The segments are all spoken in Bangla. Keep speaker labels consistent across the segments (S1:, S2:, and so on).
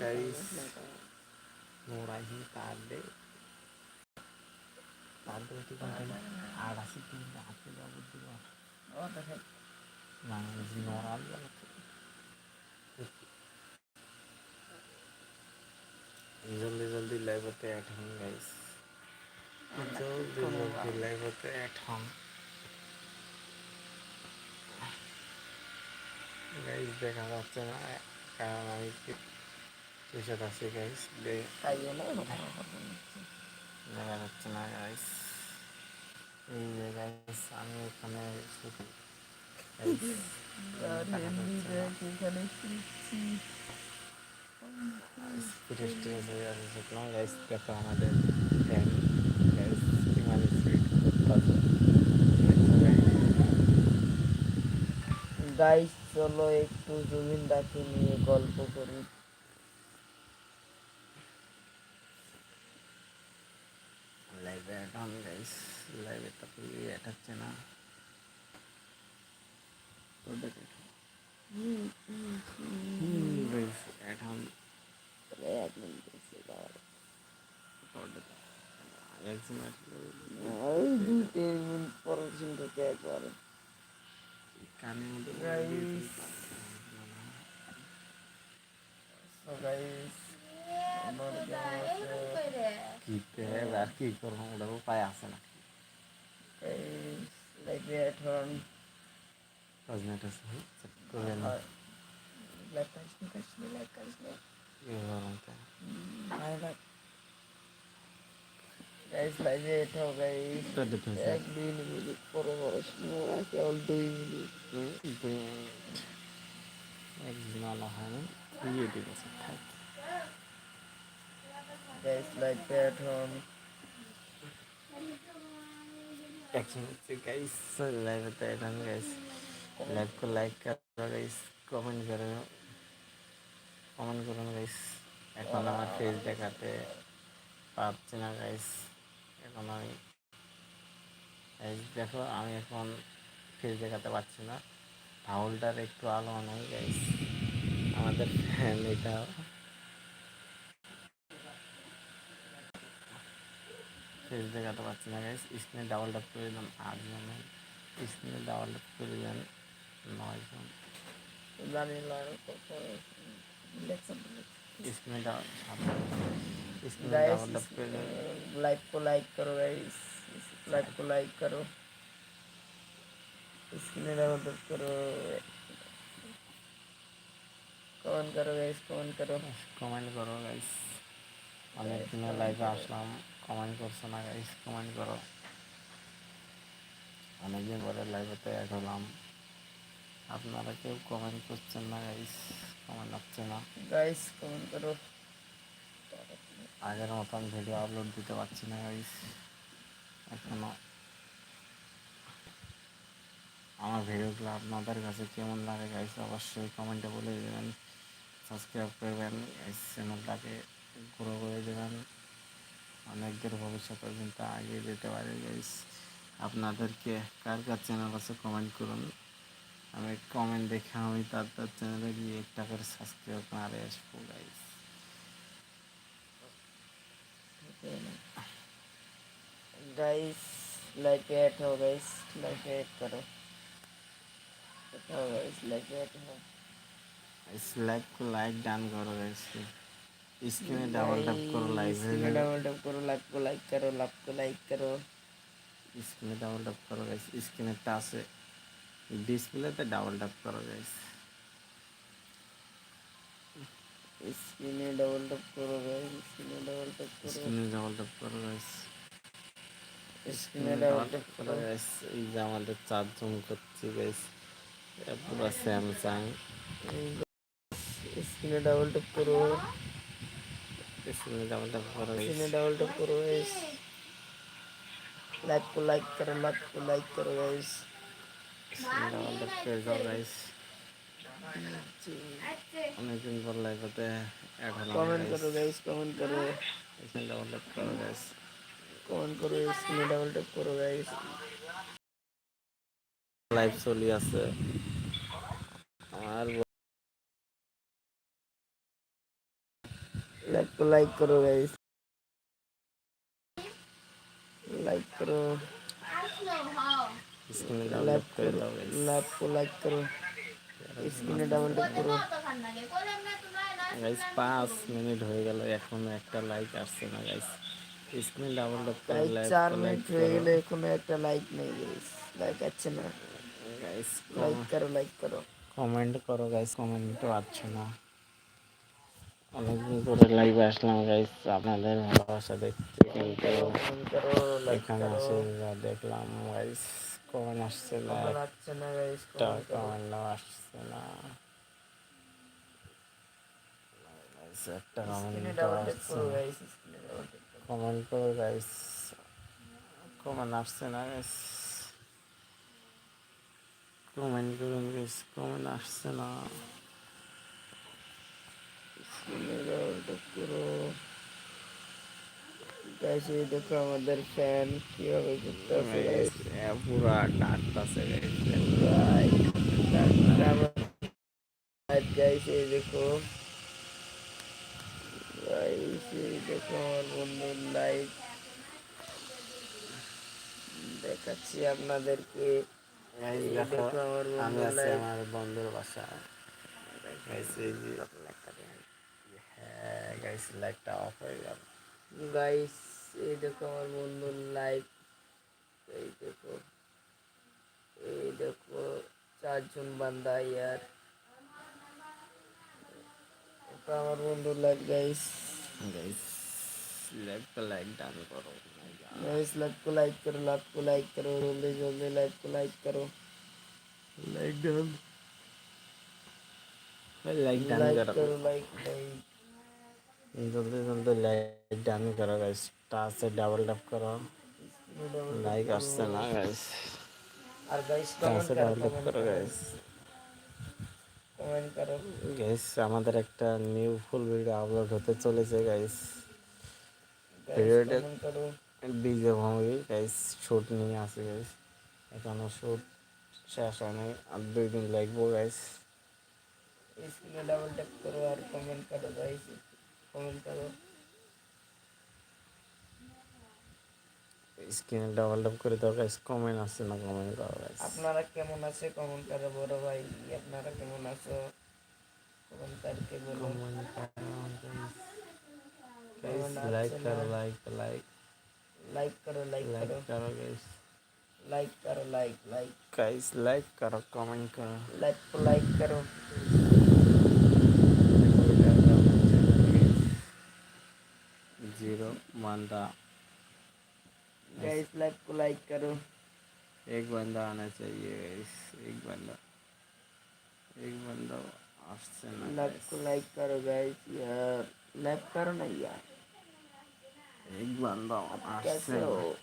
S1: guys. Murahin kali. Tante itu kan ada sih tinggal aku dah berdua. Oh, tak Nah, di normal ya. जल्दी जल्दी लाइव होते हैं हम गाइस जल्दी जल्दी लाइव होते हैं हम गाइस देखा जाते ना कारण কিসের আছি গাইস দেখা যাচ্ছে না গাইস এই যে গাইস আমি এখানে শুধু আমাদের গাইস
S2: চলো একটু জুবিন দাকে নিয়ে গল্প করি।
S1: লাইভে অ্যাড হন গাইস লাইভে তো খুবই অ্যাড হচ্ছে না। তো দেখে গাইস অ্যাড হন
S2: এক মিনিট এসে দাঁড়াও।
S1: একজন
S2: আছে
S1: কি পেয়ে আর কি করবো ওটা উপায় আছে না
S2: গাইস লাইভে এখন
S1: রাজনেট আছে চেক করে না
S2: লাইভ কাজ নি কাজ নি লাইভ কাজ নি
S1: কি গরমটা
S2: গাইস লাইভে এটা গাইস
S1: তো দেখুন
S2: এক দুই মিনিট পরে পরে সময় কেবল দুই মিনিট
S1: একদিন আলো হয় না ইউটিউব আছে থাক Tastes like that home. হচ্ছে গাইস তো গাইস লাইক কমেন্ট এখন আমার দেখাতে পারছি না গাইস এখন আমি দেখো আমি এখন ফেস দেখাতে পারছি না হাউলটার একটু আলো আনাই গাইস আমাদের ফ্যান এটা ফেস দেখাতে পারছি না গাইস স্ক্রিনে ডাবল ট্যাপ করে দিলাম আটজন স্ক্রিনে ডাবল ট্যাপ করে দিলাম নয়জন
S2: জানি না কত দেখছেন
S1: screen down screen
S2: guys
S1: download कर लो
S2: लाइव को लाइक करो गाइस लाइव को लाइक करो स्क्रीन डाउनलोड करो कमेंट करो गाइस कमेंट करो
S1: কমেন্ট করো গাইস অনেক দিনের লাইভে আসলাম কমেন্ট করছ না গাইস কমেন্ট করো। অনেকদিন পরে লাইভেতে এক হলাম। আপনারা কেউ কমেন্ট করছেন না গাইস কমেন্ট লাগছে না।
S2: গাইস কমেন্ট করো।
S1: আগের মতন ভিডিও আপলোড দিতে পারছি না গাইস এখনও। আমার ভিডিওগুলো আপনাদের কাছে কেমন লাগে গাইস অবশ্যই কমেন্টে বলে দেবেন। সাবস্ক্রাইব করবেন এই চ্যানেলটাকে গ্রো করে দেবেন। অনেক দূর ভবিষ্যতে কিন্তু এগিয়ে যেতে পারে গাইস আপনাদেরকে কার কার চ্যানেল আছে কমেন্ট করুন আমি কমেন্ট দেখে আমি তার তার চ্যানেলে গিয়ে একটা করে সাবস্ক্রাইব মারে আসবো গাইস
S2: गाइस लाइक ऐड हो गाइस लाइक ऐड करो हो गाइस लाइक ऐड हो
S1: इस लाइव को लाइक डाउन करो गाइस इसके डबल टैप करो लाइव
S2: है डबल टैप करो लाइक को लाइक करो लाइक को लाइक करो
S1: इसमें डबल टैप करो गाइस इसके में टच से डिस्प्ले पे डबल टैप करो गाइस
S2: इसके में डबल टैप करो गाइस इसके में डबल टैप करो
S1: इसके में डबल टैप करो गाइस
S2: इसके डबल टैप करो
S1: गाइस ये हमारे चार्ज जूम करती गाइस पूरा सैमसंग
S2: इसके डबल टैप करो
S1: इसमें डबल टैप करो
S2: इसमें डबल टैप करो गाइस लाइक को लाइक करो लाइक को लाइक करो गाइस
S1: इसमें डबल टैप कर दो गाइस अनेक दिन पर लाइक होते हैं
S2: कमेंट करो गाइस कमेंट करो
S1: इसमें डबल टैप करो गाइस
S2: कमेंट करो इसमें डबल टैप करो गाइस
S1: लाइव चलिए আছে
S2: लाइक को लाइक करो गाइस लाइक करो
S1: স্ক্রিনে ডাউনলোড
S2: लाइक
S1: করে
S2: करो
S1: দাও গাইস
S2: लाइक को लाइक करो স্ক্রিনে ডাবল ট্যাপ করো
S1: গাইস পাঁচ মিনিট হয়ে গেল এখনো একটা লাইক আসছে না গাইস স্ক্রিনে ডাবল ট্যাপ করে
S2: গাইস
S1: লাইক
S2: চার মিনিট হয়ে গেলে কোনো একটা লাইক নেই গাইস লাইক আছে না
S1: গাইস
S2: লাইক করো লাইক করো
S1: কমেন্ট করো গাইস কমেন্টও আসছে না অনেকদিন পরে লাইভে আসলাম গাইস আপনাদের ভালোবাসা দেখতে কিন্তু এখানে আসে যা দেখলাম গাইস কমেন্ট আসছে না? একটা
S2: কমেন্ট
S1: আসছে না। একটা কমেন্ট কমেন্ট করো গাইস কমেন্ট আসছে না গাইস কমেন্ট করুন গাইস কমেন্ট আসছে না?
S2: করো গাইস এই দেখো আমাদের ফ্যান কীভাবে ঘুরতে আছে
S1: গাইস
S2: গাইস
S1: পুরা ডাকতাছে গাইস
S2: গাইস এই দেখো গাইস এই দেখো আমার বন্ধুর লাইভ দেখাচ্ছি আপনাদেরকে
S1: দেখো
S2: আমার বন্ধুর
S1: বাসা गाइस लाइक टा ऑफ़ है यार गाइस
S2: ये देखो দেখো আমার लाइक ये देखो ये देखो দেখো চারজন बंदा यार। এটা আমার বন্ধুর लाइक गाइस
S1: गाइस लाइक को लाइक डाल करो।
S2: गाइस लाइक को लाइक करो लाइक को लाइक करो जल्दी जल्दी लाइक को लाइक करो।
S1: लाइक डाल
S2: लाइक
S1: डाल
S2: करो लाइक लाइक
S1: জলদি জলদি লাইক ডান করো গাইস টাচে ডাবল ট্যাপ করো লাইক আসছে না গাইস
S2: আর গাইস
S1: টাচে ডাবল
S2: ট্যাপ
S1: করো গাইস
S2: কমেন্ট করো
S1: গাইস আমাদের একটা নিউ ফুল ভিডিও আপলোড হতে চলেছে গাইস
S2: ভিডিওটা
S1: বিজে ভঙ্গি গাইস শুট নিয়ে আছে গাইস এখনও শুট শেষ হয়নি আর দুই দিন লাগবো গাইস
S2: স্ক্রিনে ডাবল ট্যাপ করো আর কমেন্ট করো গাইস कमेंट करो
S1: স্ক্রিনে ডাবল ট্যাপ করে দাও গাইস কমেন্ট আসছে না কমেন্ট করো গাইস
S2: আপনারা কেমন আছে কমেন্ট করে বড় ভাই আপনারা কেমন আছো কমেন্ট করকে বলো
S1: কমেন্ট করো
S2: Comment
S1: লাইক
S2: আসছে
S1: করো
S2: না।
S1: লাইক লাইক
S2: লাইক করো লাইক
S1: লাইক
S2: করো
S1: করো গাইস
S2: लाइक करो लाइक लाइक
S1: गाइस लाइक करो कमेंट करो
S2: लाइक को लाइक करो
S1: ज़ीरो बंदा।
S2: गाइस लाइक को लाइक करो।
S1: एक बंदा आना चाहिए गाइस एक बंदा। एक बंदा ऑप्शन
S2: लाइक को लाइक करो गाइस यार। लाइक करो ना यार।
S1: एक बंदा ऑप्शन
S2: कैसे हो?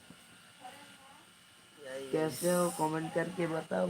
S2: कैसे हो? कमेंट करके बताओ।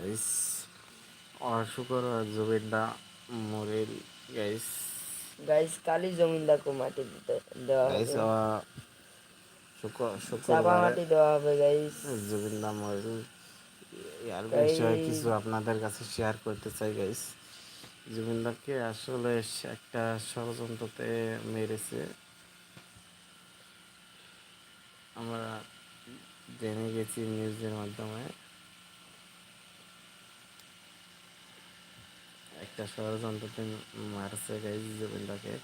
S1: গাইস অশুকর জমিন্দা মরেল গাইস
S2: গাইস কালি জমিন্দাকে মাটি দিতে দেওয়া
S1: গাইস
S2: চাপা মাটি দেওয়া হবে গাইস
S1: জমিন্দা মরেল।
S2: আর
S1: বিষয়ে কিছু আপনাদের কাছে শেয়ার করতে চাই গাইস জমিন্দাকে আসলে একটা ষড়যন্ত্রতে মেরেছে। আমরা জেনে গেছি নিউজের মাধ্যমে। একটা ষড়যন্ত্রতে মারছে গাইজ জুবিনদাকে।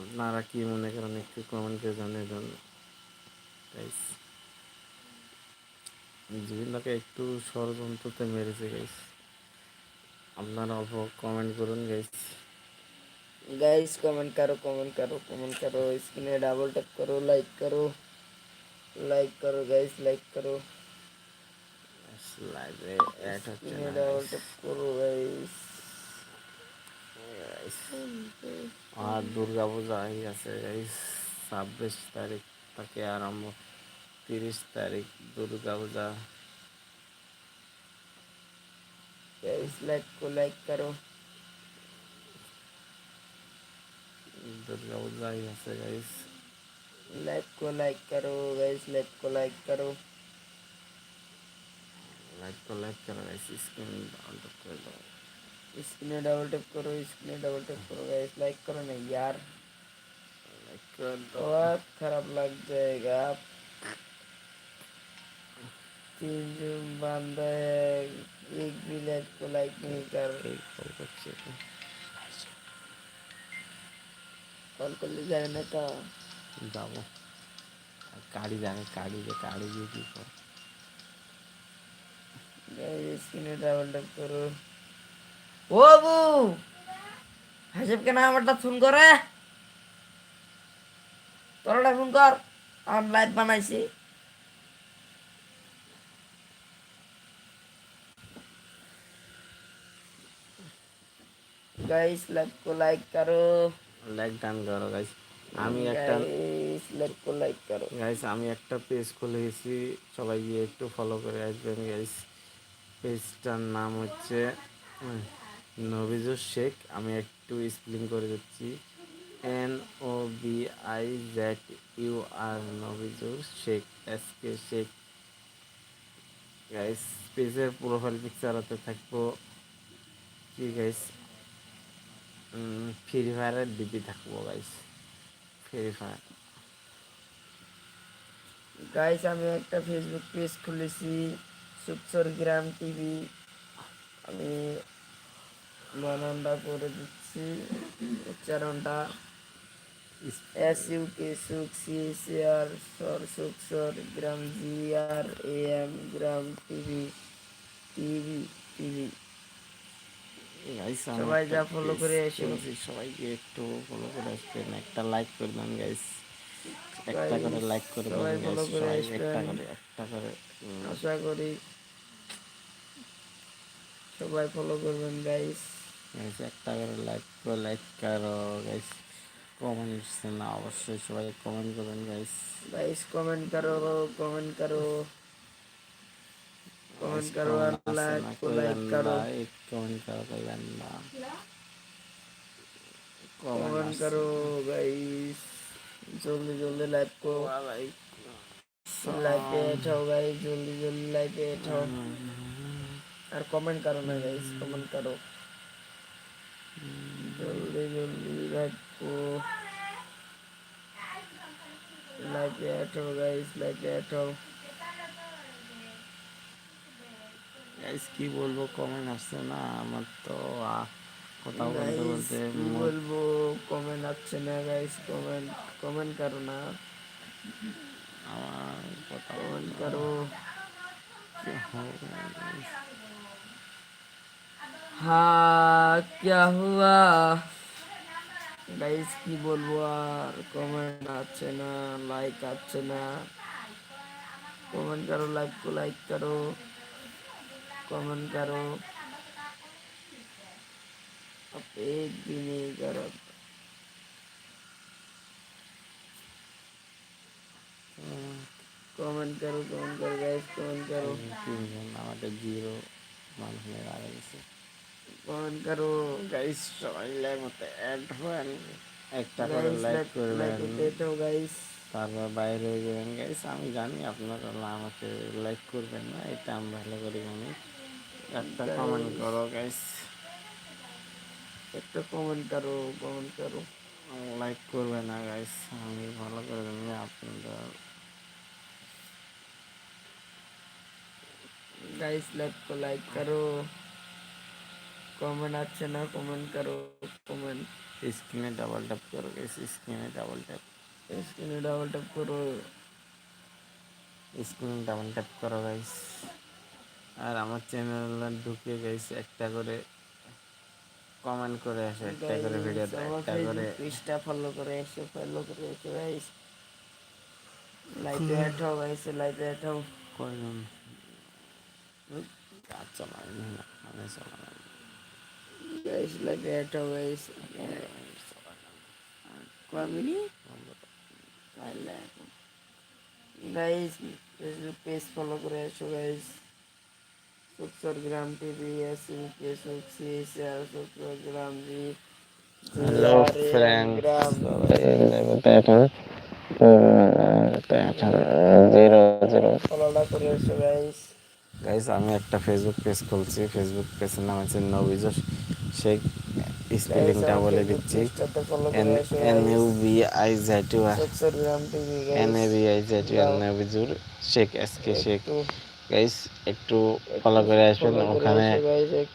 S1: আপনারা কি মনে করেন, একটু কমেন্ট করে জানিয়ে দেন গাইজ একটু ষড়যন্ত্রতে মেরেছে গাইজ আপনারা অল্প কমেন্ট করুন গাইজ
S2: গাইজ কমেন্ট করো কমেন্ট করো কমেন্ট করো। স্ক্রিনে ডাবল ট্যাপ করো লাইক করো। লাইক করো গাইজ লাইক করো।
S1: লাইভে অ্যাড হচ্ছে
S2: স্ক্রিনে
S1: না
S2: ডাবল
S1: guys।
S2: ট্যাপ করো গাইস
S1: আর দুর্গা পূজা হয়ে গেছে গাইস ছাব্বিশ তারিখ থেকে আরম্ভ তিরিশ তারিখ দুর্গা পূজা
S2: गाइस लाइक को लाइक करो
S1: দুর্গা পূজা হয়ে গেছে গাইস
S2: लाइक को लाइक करो गाइस लाइक को लाइक करो
S1: लाइक को लाइक करो गाइस स्क्रीन डबल टैप कर दो।
S2: स्क्रीन डबल टैप करो स्क्रीन डबल टैप करो गाइस लाइक करो ना यार।
S1: लाइक कर दो।
S2: बहुत खराब लग जाएगा। तीन जून बंद है। एक भी लाइक को लाइक नहीं कर।
S1: एक और बच्चे को।
S2: कॉल कर ले तो।
S1: जाने का जाओ। काली जाने काली जो काली जो
S2: भी स्क्रीन डबल टैप करो ओ बाबू হাসিব কেন আমারটা ফোন করে তোরটা ফোন কর আমার লাইভ বানাইছি गाइस लाइव को लाइक करो
S1: লাইক ডান করো গাইস আমি একটা
S2: गाइस लाइव को लाइक करो
S1: গাইস আমি একটা পেজ খুলে গেছি সবাই গিয়ে একটু ফলো করে আসবেন গাইস পেজটার নাম হচ্ছে নবিজুর শেখ। আমি একটু স্পেলিং করে দিচ্ছি। N O B I Z U R Nabijur Sheikh S K Sheikh. Guys পেজের প্রোফাইল পিকচারতে থাকব। কি গাইস ফ্রি ফায়ারের ডিপি থাকব গাইস ফ্রি ফায়ার
S2: গাইস আমি একটা ফেসবুক পেজ খুলেছি। সুপসর গ্রাম টিভি আমি বানানটা করে দিচ্ছি উচ্চারণটা। এস ইউ কে সুখ সি সি আর সর সুখ সর Gram G R A M Gram TV TV
S1: TV
S2: সবাই যা follow করে এসো।
S1: সবাইকে একটু ফলো করে আসবেন একটা লাইক করে দেন গাইস একটা করে লাইক করে
S2: সবাই
S1: ফলো
S2: করে
S1: একটা করে
S2: আশা করি সবাই ফলো করবেন গাইস
S1: একটা করে লাইক করে লাইক করো গাইস কমেন্টস না অবশ্যই সবাই কমেন্ট করবেন গাইস
S2: গাইস কমেন্ট করো কমেন্ট করো। কমেন্ট করো আর লাইক লাইক করো।
S1: কমেন্ট করো কল্যাণ না।
S2: কমেন্ট করো গাইস जल्दी जल्दी लाइक को लाइक पे उठाओ गाइस जल्दी जल्दी लाइक पे उठाओ और कमेंट करो ना गाइस कमेंट करो जल्दी जल्दी लाइक को लाइक पे उठाओ गाइस लाइक पे उठाओ
S1: গাইস কি বলবো কমেন্ট আসছে না আমার তো আহ, কথা বলতে
S2: गाइस
S1: বলতে
S2: কি
S1: মুখ
S2: বলবো কমেন্ট আসছে না গাইস কমেন্ট কমেন্ট করো না
S1: আমার কথা
S2: कमेंट
S1: বলতে
S2: करो
S1: কি হবে guys?
S2: हाँ क्या हुआ গাইস কি বলবো আর কমেন্ট আছে না লাইক আছে না কমেন্ট करो लाइक को लाइक करो कमेंट करो अब एक भी नहीं करो कमेंट करो कमेंट करो गाइस कमेंट करो
S1: তিনজন আমাদের জিরো মানুষ মারা গেছে
S2: कमेंट करो
S1: গাইস সবাই লাইভতে অ্যাড হন একটা করে
S2: गाइस
S1: লাইক
S2: लाइक
S1: করবেন
S2: लाइक देते हो गाइस
S1: তারপর বাইরে হয়ে যাবেন গাইস আমি জানি আপনারা আমাকে লাইক করবেন না এটা আমি ভালো করে জানি একটা কমেন্ট করো গাইস
S2: একটা কমেন্ট করো কমেন্ট করো
S1: লাইক করবে না গাইস আমি ভালো করে জানি আপনারা
S2: गाइस लाइक को लाइक करो कमेंट अच्छे ना कमेंट करो कमेंट
S1: স্ক্রিনে ডাবল ট্যাপ করো গাইস স্ক্রিনে ডাবল ট্যাপ
S2: इसके लिए डबल टैप करो
S1: স্ক্রিনে ডাবল ট্যাপ করো গাইস আর আমার চ্যানেলে ঢুকে গাইস একটা করে কমেন্ট করে এসো একটা করে
S2: ভিডিও
S1: একটা করে
S2: পেজটা ফলো করে এসো ফলো করে এসো গাইস লাইভে অ্যাড হও গাইস লাইভে অ্যাড হও
S1: কয়জন কাজ চালাই না আমি
S2: গাইস লাইভে অ্যাড হও গাইস কমিনি গাইস পেজ ফলো করে এসো গাইস গ্রাম টিভি এসি ফেসবুক সি শেয়ার গ্রাম জি hello friends zero zero
S1: guys আমি একটা ফেসবুক পেজ খুলছি। ফেসবুক পেজের নাম হচ্ছে নবীজ শেখ স্পেলিংটা বলে দিচ্ছি। N N U
S2: B I Z
S1: U N
S2: A
S1: B I Z U Nabijur Sheikh S K Sheikh guys একটু ফলো করে আসবেন। ওখানে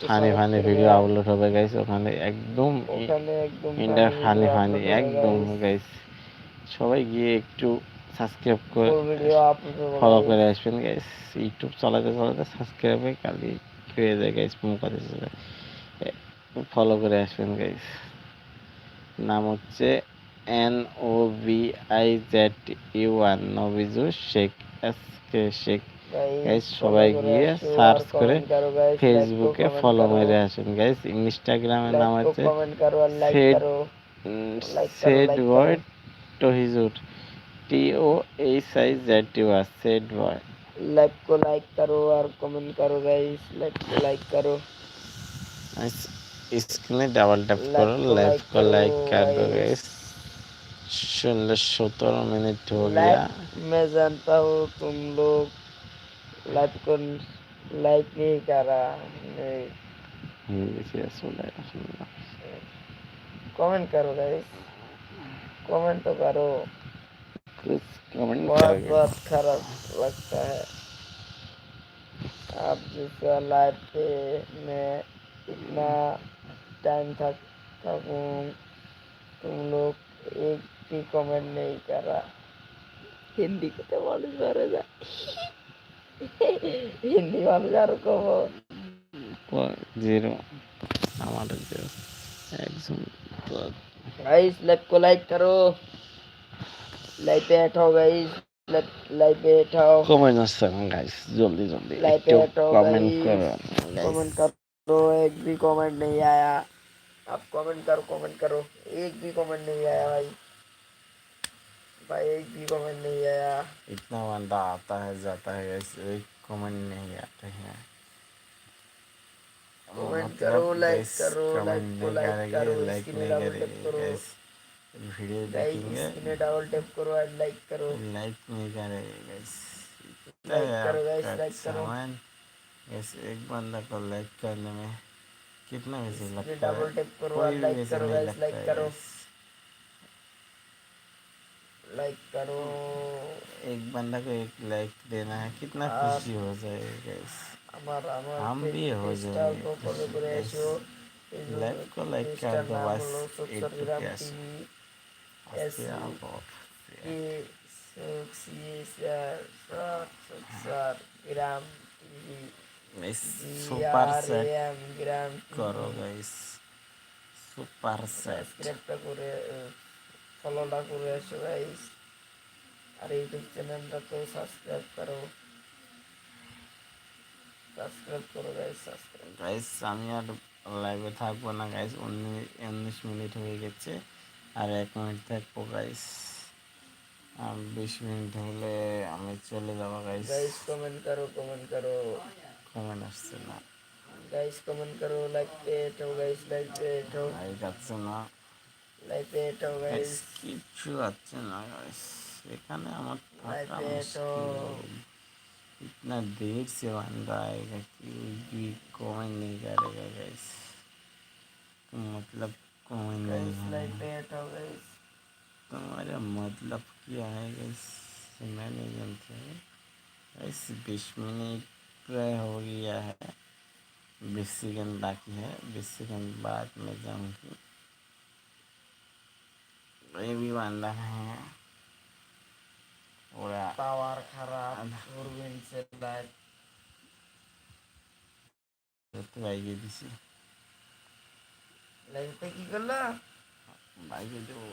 S1: ফানি ফানি ভিডিও আপলোড হবে গাইস ওখানে একদম ইন্টার ফানি ফানি একদম গাইস সবাই গিয়ে একটু সাবস্ক্রাইব করে ফলো করে আসবেন গাইস ইউটিউব চালাতে চালাতে সাবস্ক্রাইব হয়ে খালি হয়ে যায় গাইস মুখাতে চলে ফলো করে আসবেন গাইস নাম হচ্ছে N O B I Z U R Nabiju Sheikh S K
S2: Sheikh
S1: guys
S2: follow
S1: সবাই
S2: করে
S1: গিয়ে
S2: আসো,
S1: সার্চ
S2: আর
S1: করে
S2: comment করো, guys, like
S1: ফেসবুকে
S2: করো, comment
S1: ফলো
S2: করো,
S1: মেরে আসুন গাইস ইনস্টাগ্রামের
S2: like
S1: নাম
S2: করো,
S1: হচ্ছে
S2: comment করো আর like
S1: Said-
S2: করো like করো,
S1: সেড
S2: like করো।
S1: Word টহিজুর T O H I Z U R said word
S2: live को लाइक करो और कमेंट करो गाइस लाइव को लाइक करो
S1: স্ক্রিনে ডাবল ট্যাপ
S2: Like
S1: করো
S2: को
S1: लाइव
S2: like
S1: को लाइक कर
S2: करो,
S1: दो
S2: guys।
S1: गाइस सोलह सत्रह मिनट हो गया
S2: लाइव मैं जानता हूँ तुम लोग लाइक को लाइक नहीं कर रहा नहीं। कमेंट करो गाइस कमेंट तो करो।
S1: कुछ कमेंट
S2: बहुत बहुत खराब लगता है। आप जिसका लाइफ पे मैं इतना टाइम थक थकूँ तुम लोग एक भी कमेंट नहीं कर रहा। हिंदी को तो बोल कर হিন্দি মানুষ আরো কম
S1: জিরো আমার জিরো একজন
S2: गाइस लाइव को लाइक करो लाइव पे बैठो गाइस लाइव पे बैठो
S1: कमेंट আসছে না গাইস জলদি জলদি
S2: Like
S1: একটু
S2: it, oh,
S1: কমেন্ট
S2: guys.
S1: করো
S2: कमेंट करो एक भी कमेंट नहीं आया आप कमेंट करो कमेंट करो एक भी कमेंट नहीं आया भाई भाई एक भी कमेंट नहीं आया।
S1: इतना बंदा आता है जाता है गाइस एक कमेंट नहीं आते हैं। मतलब
S2: करो,
S1: guys
S2: करो, like को
S1: नहीं
S2: करो,
S1: लाइक नहीं करेंगे
S2: करो।
S1: वीडियो देखेंगे।
S2: इसमें डबल टैप करो और लाइक करो।
S1: लाइक नहीं करेंगे गाइस
S2: करो करो।
S1: एक बंदा को लाइक करने में कितना वैसे लगता है।
S2: करो और
S1: भी
S2: करो
S1: लगता
S2: like
S1: है
S2: करो। लाइक करो।
S1: एक बंदा को एक लाइक देना है कितना खुशी हो जाएगा हम भी हो जाएँगे लाइक को लाइक कर दो बस एक कैश सुपर सेट करो गाइस सुपर सेट
S2: ফলোটা করে আসো গাইস আর ইউটিউব চ্যানেলটা তো সাবস্ক্রাইব করো। সাবস্ক্রাইব করো গাইজ সাবস্ক্রাইব
S1: গাইস আমি আর লাইভে থাকব না গাইজ উনিশ উনিশ মিনিট হয়ে গেছে। আর এক মিনিট থাকব গাইস বিশ মিনিট হলে আমি চলে যাব গাইস
S2: গাইস কমেন্ট করো কমেন্ট করো।
S1: কমেন্ট আসছে না।
S2: গাইস কমেন্ট করো লাইক পেয়ে এটো গাইস লাইক পেয়ে এটো
S1: লাইক আসছে না।
S2: लाइक पे तो
S1: গাইস
S2: गाइस
S1: কিচ্ছু আসছে না গাইস এখানে আমার
S2: लाइक
S1: থাকা
S2: पे तो
S1: मुश्किल इतना देर से बंदा आएगा कि भी कमेंट नहीं करेगा गाइस तो मतलब कमेंट नहीं
S2: गाइस
S1: है
S2: लाइक पे तो गाइस
S1: तुम्हारा मतलब क्या है गाइस मैं नहीं जानता गाइस बीस मिनट प्राय हो गया है बीस सेकेंड बाकी है बीस सेकेंड बाद में जाऊंगी হেভি বান্দা হ্যাঁ
S2: ওরা পাওয়ার খারাপ টুরবিনসের লাইট
S1: তো বাইকে দিছি
S2: লাইটটা কি করল
S1: বাইকে দেবো